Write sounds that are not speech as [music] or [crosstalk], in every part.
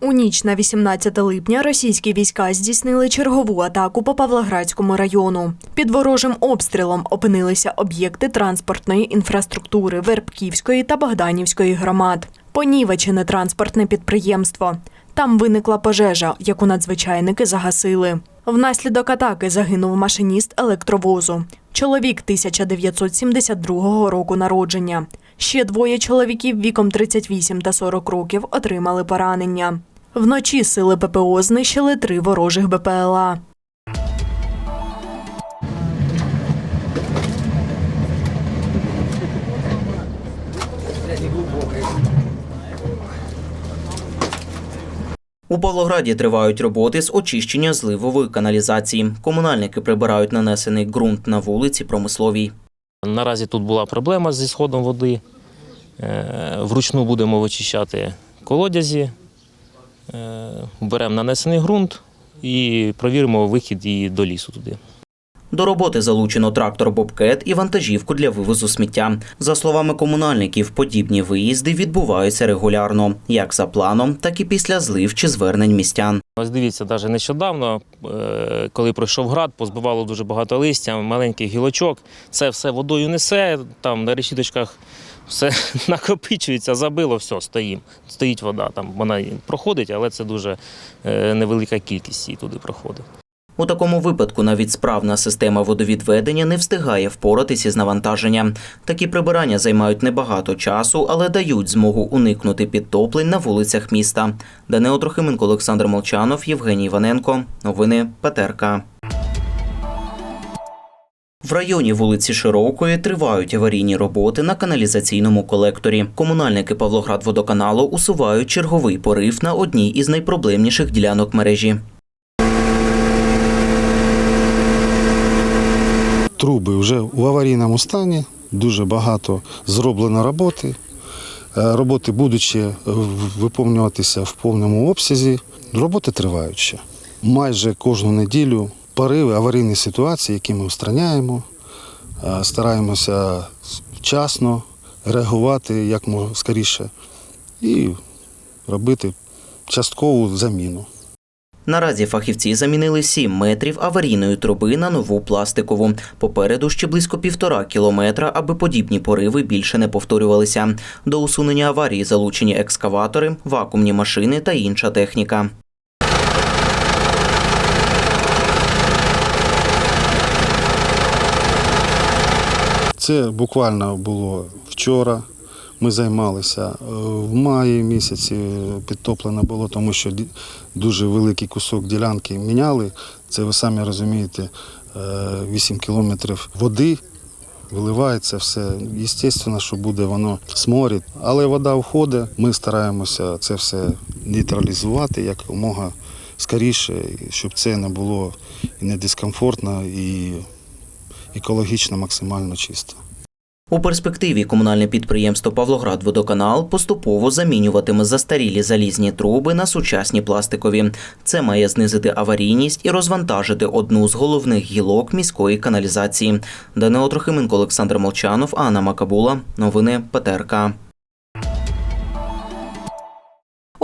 У ніч на 18 липня російські війська здійснили чергову атаку по Павлоградському району. Під ворожим обстрілом опинилися об'єкти транспортної інфраструктури Вербківської та Богданівської громад. Понівечене транспортне підприємство. Там виникла пожежа, яку надзвичайники загасили. Внаслідок атаки загинув машиніст електровозу. Чоловік 1972 року народження. Ще двоє чоловіків віком 38 та 40 років отримали поранення. Вночі сили ППО знищили три ворожих БПЛА. У Павлограді тривають роботи з очищення зливової каналізації. Комунальники прибирають нанесений ґрунт на вулиці Промисловій. Наразі тут була проблема зі сходом води. Е, Вручну будемо вичищати колодязі, Е, беремо нанесений ґрунт і провіримо вихід і до лісу туди. До роботи залучено трактор Бобкет і вантажівку для вивозу сміття. За словами комунальників, подібні виїзди відбуваються регулярно, як за планом, так і після злив чи звернень містян. Ось дивіться, навіть нещодавно, е, коли пройшов град, позбивало дуже багато листя, маленьких гілочок. Це все водою несе, там на решіточках все [laughs] накопичується, забило, все, стоїмо. Стоїть вода. Там вона проходить, але це дуже е, невелика кількість її туди проходить. У такому випадку навіть справна система водовідведення не встигає впоратися з навантаженням. Такі прибирання займають небагато часу, але дають змогу уникнути підтоплень на вулицях міста. Данило Трохименко, Олександр Молчанов, Євгеній Іваненко. Новини ПТРК. В районі вулиці Широкої тривають аварійні роботи на каналізаційному колекторі. Комунальники Павлоградводоканалу усувають черговий порив на одній із найпроблемніших ділянок мережі. Труби вже в аварійному стані, дуже багато зроблено роботи. Е, Роботи будучи виповнюватися в повному обсязі, роботи тривають. Майже кожну неділю пориви аварійні ситуації, які ми устраняємо, е, стараємося вчасно реагувати як можна скоріше і робити часткову заміну. Наразі фахівці замінили 7 метрів аварійної труби на нову пластикову. Попереду ще близько півтора кілометра, аби подібні пориви більше не повторювалися. До усунення аварії залучені екскаватори, вакуумні машини та інша техніка. Це буквально було вчора. Ми займалися Е, в маї місяці. Підтоплено було, тому що дуже великий кусок ділянки міняли. Це ви самі розумієте, е, 8 кілометрів води. Виливається все. Звісно, що буде воно сморід. Але вода входить. Ми стараємося це все нейтралізувати якомога скоріше, щоб це не було і не дискомфортно, і екологічно максимально чисто. У перспективі комунальне підприємство Павлоградводоканал поступово замінюватиме застарілі залізні труби на сучасні пластикові. Це має знизити аварійність і розвантажити одну з головних гілок міської каналізації. Данило Трохименко, Олександр Молчанов, Анна Макабула. Новини ПТРК.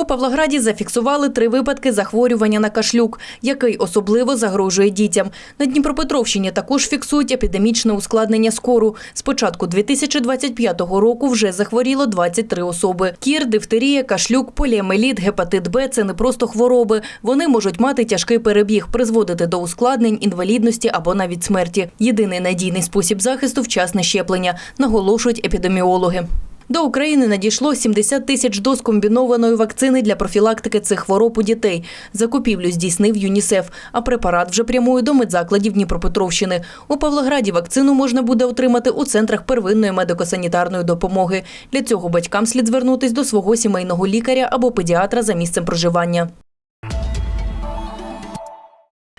У Павлограді зафіксували три випадки захворювання на кашлюк, який особливо загрожує дітям. На Дніпропетровщині також фіксують епідемічне ускладнення скору. З початку 2025 року вже захворіло 23 особи. Кір, дифтерія, кашлюк, поліомеліт, гепатит Б – це не просто хвороби. Вони можуть мати тяжкий перебіг, призводити до ускладнень, інвалідності або навіть смерті. Єдиний надійний спосіб захисту – вчасне щеплення, наголошують епідеміологи. До України надійшло 70 тисяч доз комбінованої вакцини для профілактики цих хвороб у дітей. Закупівлю здійснив ЮНІСЕФ, а препарат вже прямує до медзакладів Дніпропетровщини. У Павлограді вакцину можна буде отримати у центрах первинної медико-санітарної допомоги. Для цього батькам слід звернутись до свого сімейного лікаря або педіатра за місцем проживання.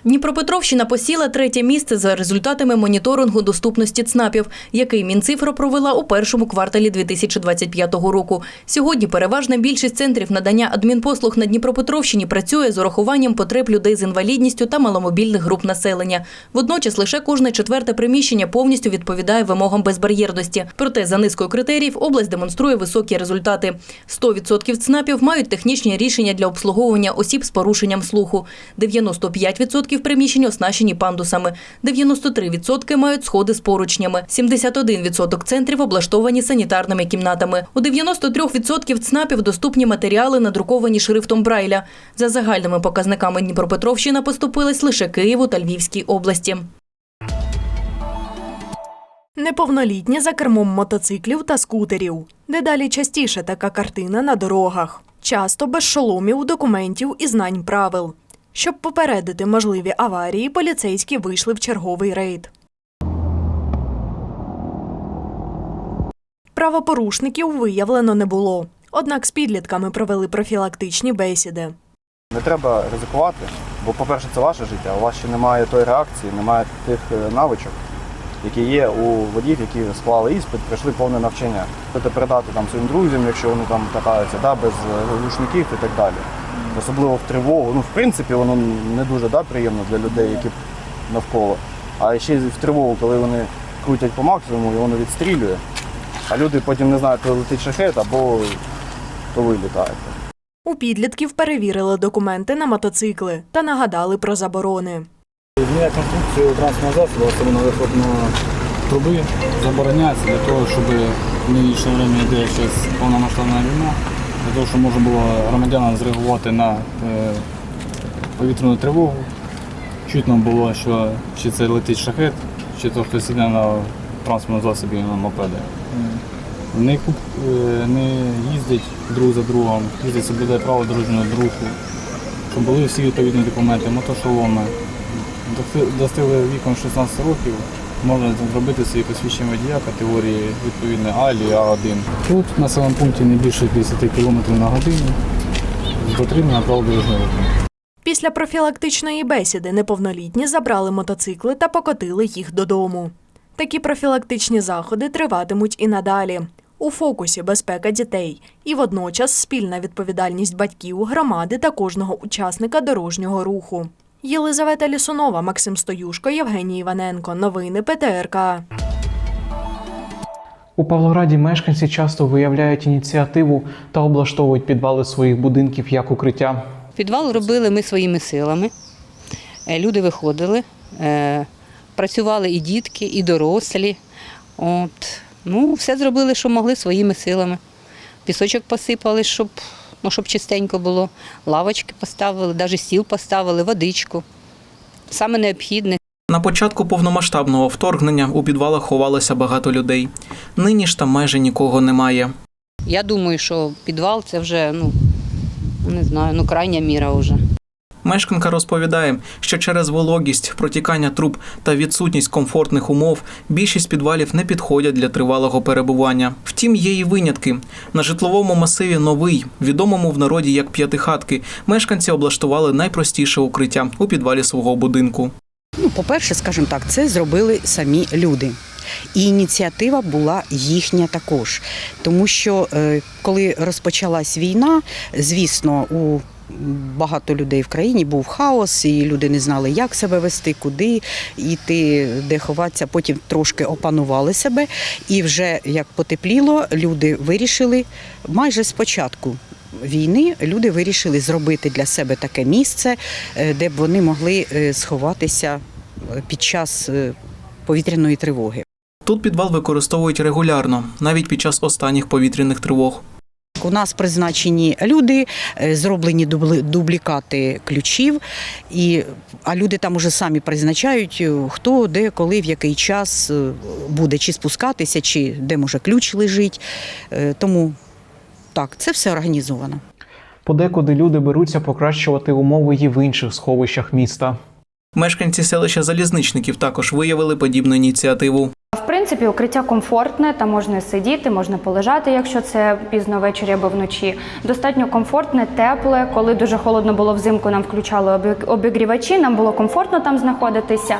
Дніпропетровщина посіла третє місце за результатами моніторингу доступності ЦНАПів, який Мінцифра провела у першому кварталі 2025 року. Сьогодні переважна більшість центрів надання адмінпослуг на Дніпропетровщині працює з урахуванням потреб людей з інвалідністю та маломобільних груп населення. Водночас лише кожне четверте приміщення повністю відповідає вимогам безбар'єрності. Проте за низкою критеріїв область демонструє високі результати. 100% ЦНАПів мають технічні рішення для обслуговування осіб з порушенням слуху. 95% приміщень оснащені пандусами, 93% мають сходи з поручнями, 71% центрів облаштовані санітарними кімнатами. У 93% ЦНАПів доступні матеріали, надруковані шрифтом Брайля. За загальними показниками Дніпропетровщина поступилась лише Києву та Львівській області. Неповнолітні за кермом мотоциклів та скутерів. Дедалі частіше така картина на дорогах. Часто без шоломів, документів і знань правил. Щоб попередити можливі аварії, поліцейські вийшли в черговий рейд. Правопорушників виявлено не було. Однак з підлітками провели профілактичні бесіди. Не треба ризикувати, бо, по-перше, це ваше життя. У вас ще немає тої реакції, немає тих е, навичок, які є у водіїв, які склали іспит, пройшли повне навчання. Можете передати там своїм друзям, якщо вони там катаються, да, без е, глушників і так далі. Особливо в тривогу. Ну, в принципі, воно не дуже да, приємно для людей, які навколо. А ще й в тривогу, коли вони крутять по максимуму і воно відстрілює, а люди потім не знають, коли летить шахет або то ви. У підлітків перевірили документи на мотоцикли та нагадали про заборони. Зміняти конструкцію транспортного засобу, особливо вихлопної труби, забороняється для того, щоб в нинішнє время йде зараз повномасштабна війна, для того, щоб можна було громадянам зреагувати на е, повітряну тривогу. Чутно було, що чи це летить шахет, чи то хтось іде на транспортному засобі на мопеди. Не, куп, не їздять друг за другом, їздять соблюдає право дорожнього руху, щоб були всі відповідні документи, мотошоломи. Достигли віком 16 років, можна зробити свої посвідчення водія категорії відповідно А або А1. Тут в населеному пункті не більше 50 км на годину з дотримання правил дорожнього руху. Після профілактичної бесіди неповнолітні забрали мотоцикли та покотили їх додому. Такі профілактичні заходи триватимуть і надалі. У фокусі безпека дітей і водночас спільна відповідальність батьків, громади та кожного учасника дорожнього руху. Єлизавета Лісунова, Максим Стоюшко, Євгеній Іваненко. Новини ПТРК. У Павлограді мешканці часто виявляють ініціативу та облаштовують підвали своїх будинків як укриття. Підвал робили ми своїми силами. Е, Люди виходили, е, працювали і дітки, і дорослі. От. Ну, все зробили, що могли своїми силами. Пісочок посипали, щоб, ну, щоб чистенько було. Лавочки поставили, навіть сіл поставили, водичку. Саме необхідне. На початку повномасштабного вторгнення у підвалах ховалося багато людей. Нині ж там майже нікого немає. Я думаю, що підвал це вже, ну, не знаю, ну крайня міра вже. Мешканка розповідає, що через вологість, протікання труб та відсутність комфортних умов більшість підвалів не підходять для тривалого перебування. Втім, є і винятки. На житловому масиві новий, відомому в народі як п'ятихатки, мешканці облаштували найпростіше укриття у підвалі свого будинку. Ну, по-перше, скажімо так, це зробили самі люди. І ініціатива була їхня також. Тому що е, коли розпочалась війна, звісно, у багато людей в країні був хаос, і люди не знали, як себе вести, куди йти, де ховатися. Потім трошки опанували себе. І вже як потепліло, люди вирішили майже спочатку. Війни люди вирішили зробити для себе таке місце, е, де б вони могли е, сховатися е, під час повітряної тривоги. Тут підвал використовують регулярно, навіть під час останніх повітряних тривог. У нас призначені люди, е, зроблені дублікати ключів, і, а люди там уже самі призначають, е, хто, де, коли, в який час е, буде чи спускатися, чи де може ключ лежить. Тому так, це все організовано. Подекуди люди беруться покращувати умови і в інших сховищах міста. Мешканці селища Залізничників також виявили подібну ініціативу. В принципі, укриття комфортне, там можна сидіти, можна полежати, якщо це пізно ввечері або вночі. Достатньо комфортне, тепле. Коли дуже холодно було взимку, нам включали обігрівачі, нам було комфортно там знаходитися.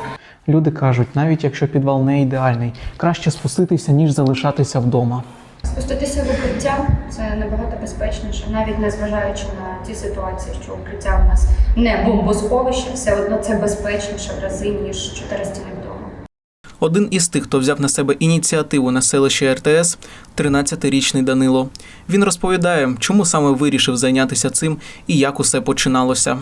Люди кажуть, навіть якщо підвал не ідеальний, краще спуститися, ніж залишатися вдома. Спуститися в укриття це набагато безпечніше, навіть незважаючи на ті ситуації, що укриття в нас не бомбосховище, все одно це безпечніше в рази, ніж чотири стіни. Один із тих, хто взяв на себе ініціативу на селищі РТС, 13-річний Данило. Він розповідає, чому саме вирішив зайнятися цим і як усе починалося.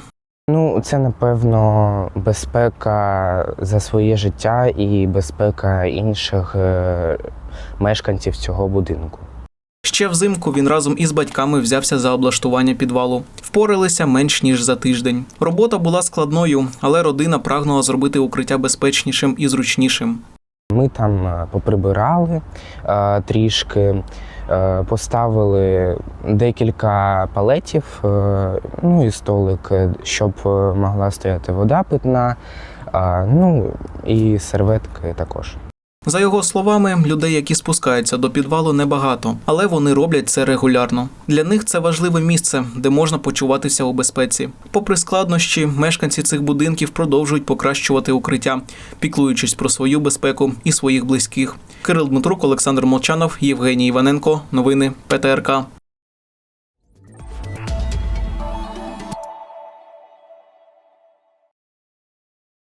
Ну, це напевно безпека за своє життя і безпека інших е, мешканців цього будинку. Ще взимку він разом із батьками взявся за облаштування підвалу. Впоралися менш ніж за тиждень. Робота була складною, але родина прагнула зробити укриття безпечнішим і зручнішим. Ми там е, поприбирали е, трішки, е, поставили декілька палетів, ну і столик, щоб могла стояти вода питна, ну і серветки також. За його словами, людей, які спускаються до підвалу, небагато, але вони роблять це регулярно. Для них це важливе місце, де можна почуватися у безпеці. Попри складнощі, мешканці цих будинків продовжують покращувати укриття, піклуючись про свою безпеку і своїх близьких. Кирил Дмитрук, Олександр Молчанов, Євгеній Іваненко. Новини ПТРК.